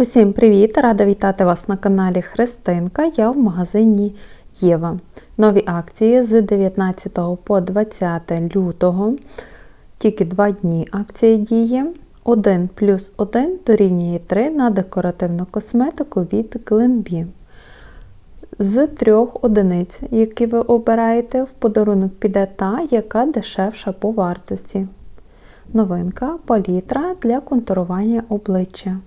Усім привіт! Рада вітати вас на каналі Христинка. Я в магазині Єва. Нові акції з 19 по 20 лютого. Тільки 2 дні акція діє. 1 плюс 1 дорівнює 3 на декоративну косметику від Glenbee. З трьох одиниць, які ви обираєте, в подарунок піде та, яка дешевша по вартості. Новинка палітра для контурування обличчя.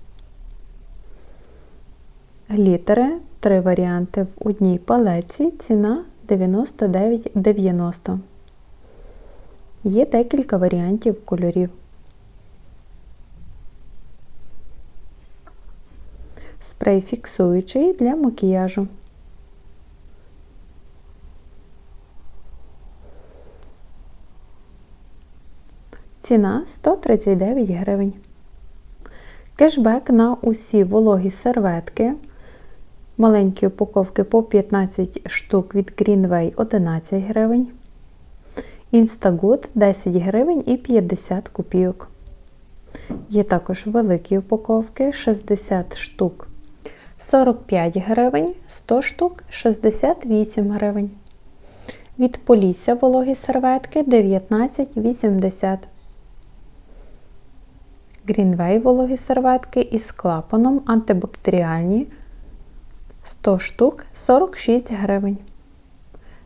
Глітери, три варіанти в одній палеці, ціна 99,90. Є декілька варіантів кольорів. Спрей фіксуючий для макіяжу. Ціна 139 гривень. Кешбек на усі вологі серветки. Маленькі упаковки по 15 штук від Greenway 11 гривень. Instagood 10 гривень і 50 копійок. Є також великі упаковки 60 штук 45 гривень, 100 штук 68 гривень. Від Полісся вологі серветки 19,80. Greenway вологі серветки із клапаном антибактеріальні 100 штук 46 гривень.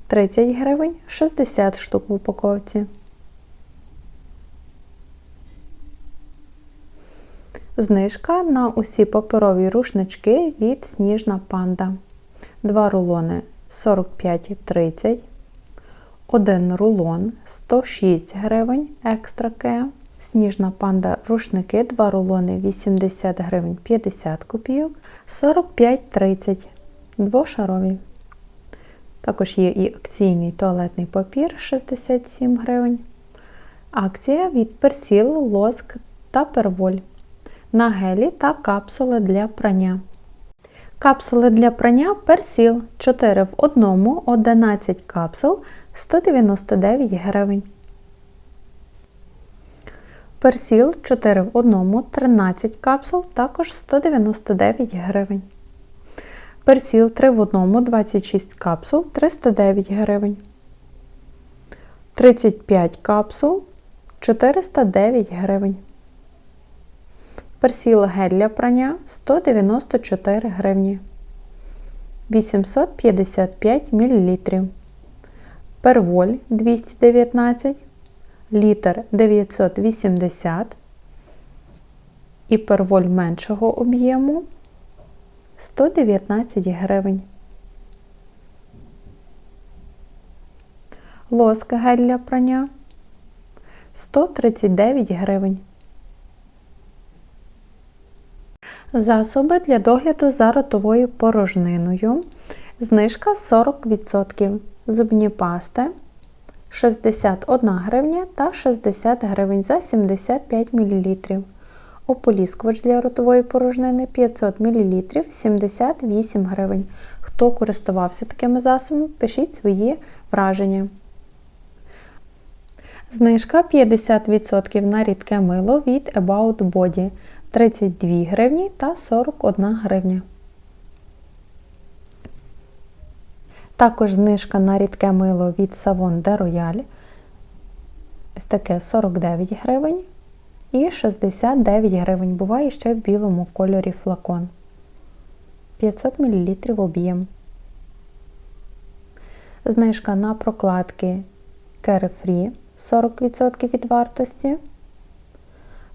30 гривень 60 штук в упаковці. Знижка на усі паперові рушнички від Сніжна панда. 2 рулони 45,30. 1 рулон 106 гривень екстра ке. Сніжна панда рушники, 2 рулони 80 гривень 50 копійок, 45,30 двошарові. Також є і акційний туалетний папір 67 гривень. Акція від персіл, лоск та перволь. На гелі та капсули для прання. Капсули для прання персіл 4 в 1, 11 капсул 199 гривень. Персіл 4 в 1, 13 капсул, також 199 гривень. Персіл 3 в 1, 26 капсул 309 гривень. 35 капсул 409 гривень. Персіл гель для прання 194 гривні. 855 мл. Перволь 219 літр 980 і перволь меншого об'єму 119 гривень. Лоск гель для прання 139 гривень. Засоби для догляду за ротовою порожниною. Знижка 40%. Зубні пасти 61 гривня та 60 гривень за 75 мл. Ополіскувач для ротової порожнини 500 мл 78 гривень. Хто користувався такими засобами, пишіть свої враження. Знижка 50% на рідке мило від About Body 32 гривні та 41 гривня. Також знижка на рідке мило від Savon de Royal. Ось таке 49 гривень і 69 гривень. Буває ще в білому кольорі флакон. 500 мл об'єм. Знижка на прокладки Carefree 40% від вартості.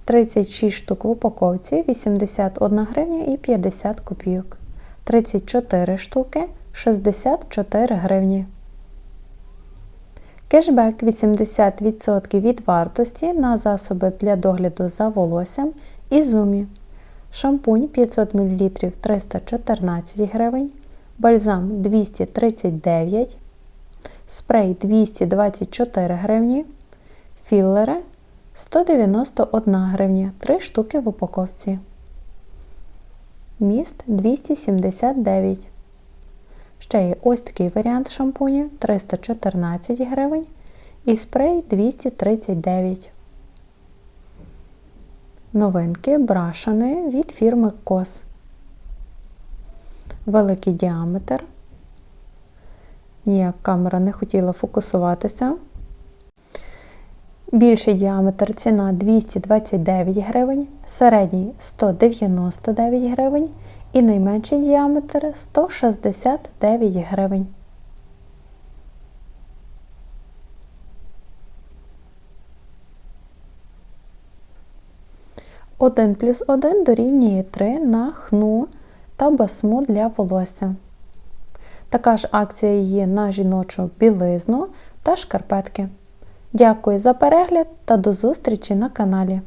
36 штук в упаковці 81 гривня і 50 копійок. 34 штуки 64 гривні. Кешбек 80% від вартості на засоби для догляду за волоссям і зумі. Шампунь 500 мл 314 гривень, бальзам 239, спрей 224 гривні, філлери 191 гривня 3 штуки в упаковці. Міст 279 Ще є ось такий варіант шампуню 314 гривень і спрей 239. Новинки брашани від фірми Кос великий діаметр. Ніяк камера не хотіла фокусуватися. Більший діаметр ціна 229 гривень, середній 199 гривень і найменший діаметр 169 гривень. 1 плюс 1 дорівнює 3 на хну та басму для волосся. Така ж акція є на жіночу білизну та шкарпетки. Дякую за перегляд та до зустрічі на каналі.